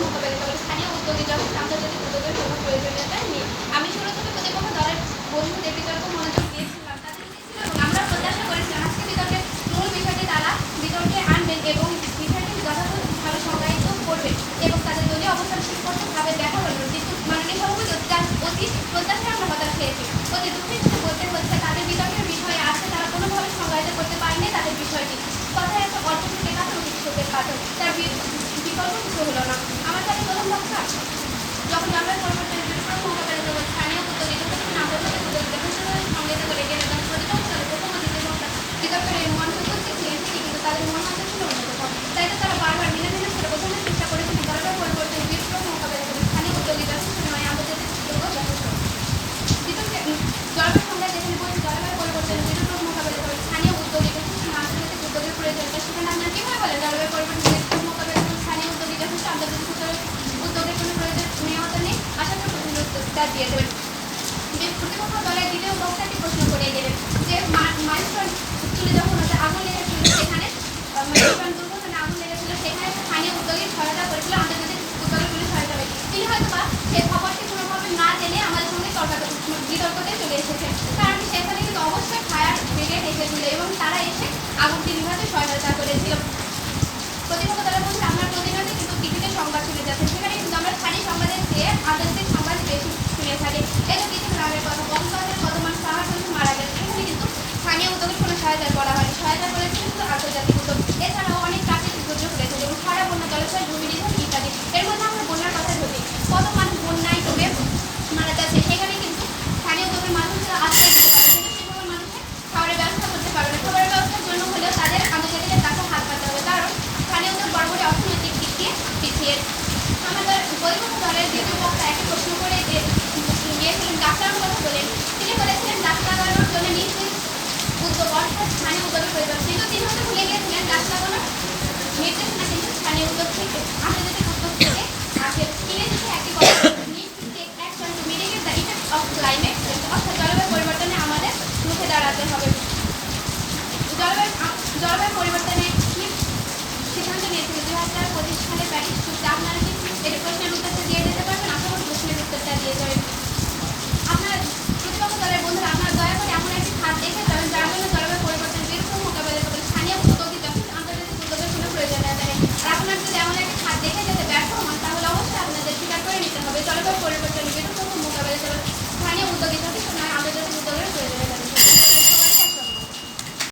মোকাবেলা করে স্থানীয় উদ্যোগী যখন আন্তর্জাতিক উদ্যোগের কোনো প্রয়োজনীয়তা নেই আমি ¿sabes? দিয়ে দেবেন। যে প্রতিপক্ষ দলের দিলেও বক্তাকে প্রশ্ন করে দেবেন যে মাইলস্টোন চুলে যখন আগুন লেগেছিল সেখানে মাইলস্টোন দুর্ঘটনা আগুন লেগেছিল সেখানে স্থানীয় উদ্যোগের সহায়তা করেছিল আন্তর্জাতিক উদ্যোগগুলি সহায়তা করে তিনি হয়তো বা সে খবরটি কোনোভাবে না জেনে আমাদের সঙ্গে বিতর্কতে চলে এসেছে। কারণ সেখানে কিন্তু অবশ্যই ফায়ার ব্রিগেড এসেছিল এবং তারা এসে আগুনটি বিভাগে সহায়তা করেছিল। স্যারকে প্রশ্ন করে যে গিয়েছিলেন ডাক্তার কথা বলেন তিনি বলেছিলেন, ডাক্তার লাগানোর জন্য নিশ্চিত উদ্যোগ অর্থাৎ স্থানীয় উদ্যোগের প্রয়োজন। কিন্তু তিনি হয়তো ভুলে গিয়েছিলেন, ডাক্তার লাগানোর নির্দেশনা কিন্তু স্থানীয় উদ্যোগ থেকে আমরা যদি পুস্তক থেকে আসে ইংরেজিতে একটি কথা অফ ক্লাইমেট অর্থাৎ জলবায়ু পরিবর্তনে আমাদের মুখে দাঁড়াতে হবে।